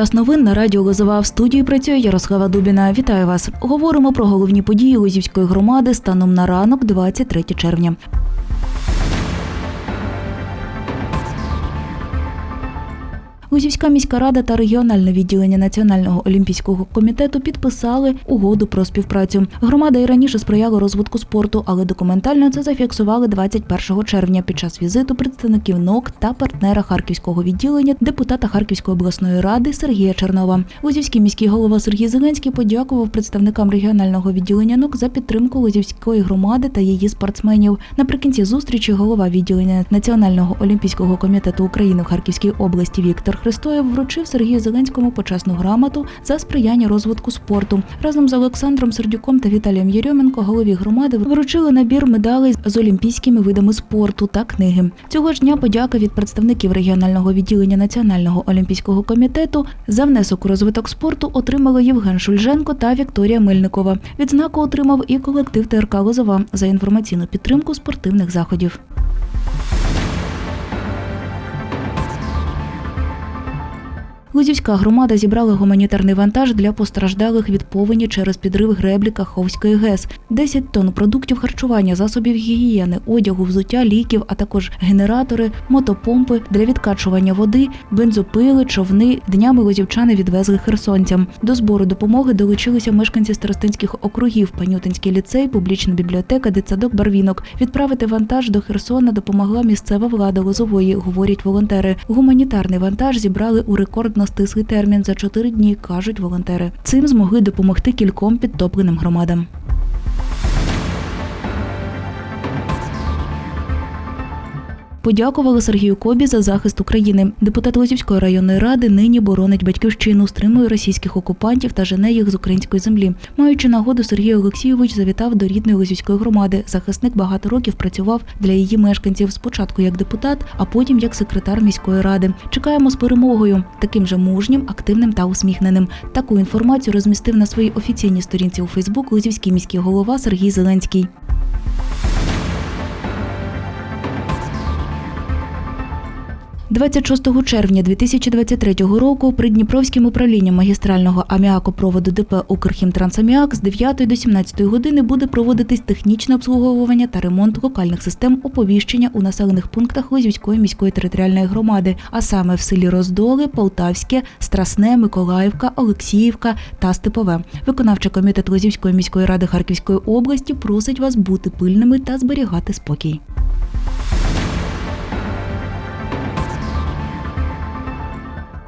Час новин на радіо Лозова в студії працює Ярослава Дубіна. Вітаю вас. Говоримо про головні події Лозівської громади станом на ранок, 23 червня. Лузівська міська рада та регіональне відділення Національного олімпійського комітету підписали угоду про співпрацю. Громада і раніше сприяла розвитку спорту, але документально це зафіксували 21 червня під час візиту представників НОК та партнера харківського відділення депутата Харківської обласної ради Сергія Чернова. Лузівський міський голова Сергій Зеленський подякував представникам регіонального відділення НОК за підтримку Лузівської громади та її спортсменів. Наприкінці зустрічі голова відділення Національного олімпійського комітету України в Харківській області Віктор Христоєв вручив Сергію Зеленському почесну грамоту за сприяння розвитку спорту. Разом з Олександром Сердюком та Віталієм Єрьоменко голові громади вручили набір медалей з олімпійськими видами спорту та книги. Цього ж дня подяка від представників регіонального відділення Національного олімпійського комітету за внесок у розвиток спорту отримали Євген Шульженко та Вікторія Мельникова. Відзнаку отримав і колектив ТРК Лозова за інформаційну підтримку спортивних заходів. Лузівська громада зібрала гуманітарний вантаж для постраждалих від повені через підрив греблі Каховської ГЕС. 10 тонн продуктів харчування, засобів гігієни, одягу, взуття, ліків, а також генератори, мотопомпи для відкачування води, бензопили, човни. Днями лозівчани відвезли херсонцям. До збору допомоги долучилися мешканці старостинських округів, Панютинський ліцей, публічна бібліотека, дитсадок Барвінок. Відправити вантаж до Херсона допомогла місцева влада Лозової, говорять волонтери. Гуманітарний вантаж зібрали у рекордно стислий термін за чотири дні, кажуть волонтери. Цим змогли допомогти кільком підтопленим громадам. Подякували Сергію Кобі за захист України. Депутат Лозівської районної ради нині боронить батьківщину, стримує російських окупантів та жене їх з української землі. Маючи нагоду, Сергій Олексійович завітав до рідної Лозівської громади. Захисник багато років працював для її мешканців спочатку як депутат, а потім як секретар міської ради. Чекаємо з перемогою, таким же мужнім, активним та усміхненим. Таку інформацію розмістив на своїй офіційній сторінці у Фейсбук Лозівський міський голова Сергій Зеленський. – 26 червня 2023 року при Дніпровським управлінням магістрального аміакопроводу ДП «Укрхімтрансаміак» з 9 до 17 години буде проводитись технічне обслуговування та ремонт локальних систем оповіщення у населених пунктах Лозівської міської територіальної громади, а саме в селі Роздоли, Полтавське, Страсне, Миколаївка, Олексіївка та Степове. Виконавчий комітет Лозівської міської ради Харківської області просить вас бути пильними та зберігати спокій.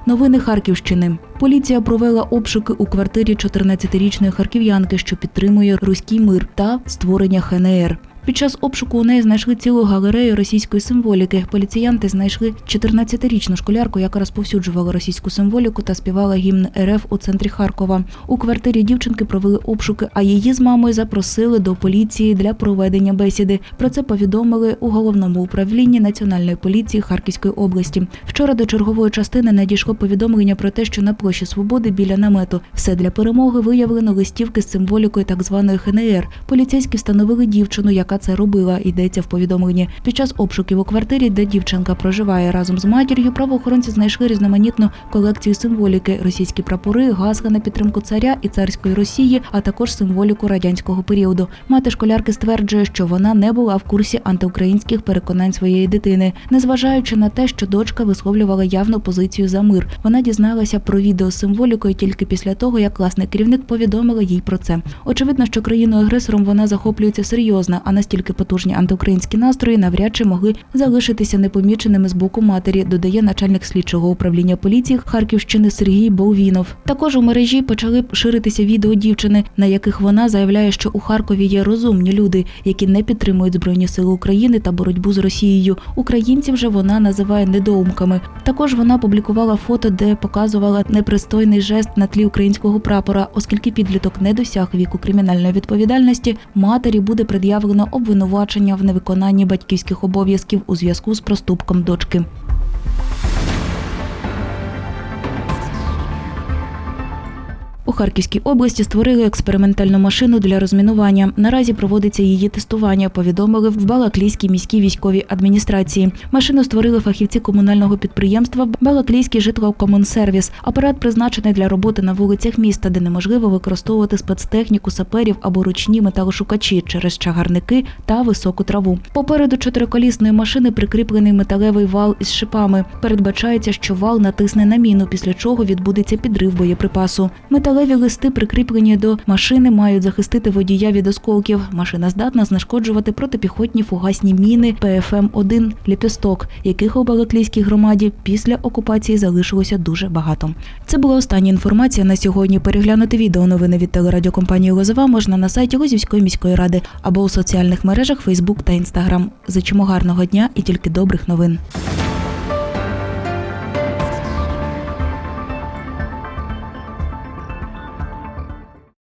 Новини Харківщини. Поліція провела обшуки у квартирі 14-річної харків'янки, що підтримує руський мир та створення ХНР. Під час обшуку у неї знайшли цілу галерею російської символіки. Поліціянти знайшли 14-річну школярку, яка розповсюджувала російську символіку та співала гімн РФ у центрі Харкова. У квартирі дівчинки провели обшуки, а її з мамою запросили до поліції для проведення бесіди. Про це повідомили у головному управлінні Національної поліції Харківської області. Вчора до чергової частини надійшло повідомлення про те, що на площі Свободи біля намету все для перемоги виявлено листівки з символікою так званої ХНР. Поліцейські встановили дівчину, яка це робила. Йдеться в повідомленні. Під час обшуків у квартирі, де дівчинка проживає разом з матір'ю, правоохоронці знайшли різноманітну колекцію символіки: російські прапори, гасла на підтримку царя і царської Росії, а також символіку радянського періоду. Мати школярки стверджує, що вона не була в курсі антиукраїнських переконань своєї дитини, незважаючи на те, що дочка висловлювала явну позицію за мир. Вона дізналася про відео з символікою тільки після того, як класний керівник повідомила їй про це. Очевидно, що країною агресором вона захоплюється серйозно, а настільки потужні антиукраїнські настрої навряд чи могли залишитися непоміченими з боку матері, додає начальник слідчого управління поліції Харківщини Сергій Болвінов. Також у мережі почали ширитися відео дівчини, на яких вона заявляє, що у Харкові є розумні люди, які не підтримують збройні сили України та боротьбу з Росією. Українців же вона називає недоумками. Також вона публікувала фото, де показувала непристойний жест на тлі українського прапора, оскільки підліток не досяг віку кримінальної відповідальності, матері буде пред'явлено обвинувачення в невиконанні батьківських обов'язків у зв'язку з проступком дочки. У Харківській області створили експериментальну машину для розмінування. Наразі проводиться її тестування. Повідомили в Балаклійській міській військовій адміністрації. Машину створили фахівці комунального підприємства Балаклійський житлокомунсервіс. Апарат призначений для роботи на вулицях міста, де неможливо використовувати спецтехніку саперів або ручні металошукачі через чагарники та високу траву. Попереду чотириколісної машини прикріплений металевий вал із шипами. Передбачається, що вал натисне на міну, після чого відбудеться підрив боєприпасу. Металеві листи, прикріплені до машини, мають захистити водія від осколків. Машина здатна знешкоджувати протипіхотні фугасні міни ПФМ-1 «Ліпісток», яких у Балаклійській громаді після окупації залишилося дуже багато. Це була остання інформація на сьогодні. Переглянути відео новини від телерадіокомпанії Лозова можна на сайті Лозівської міської ради або у соціальних мережах Facebook та Instagram. Зичимо гарного дня і тільки добрих новин.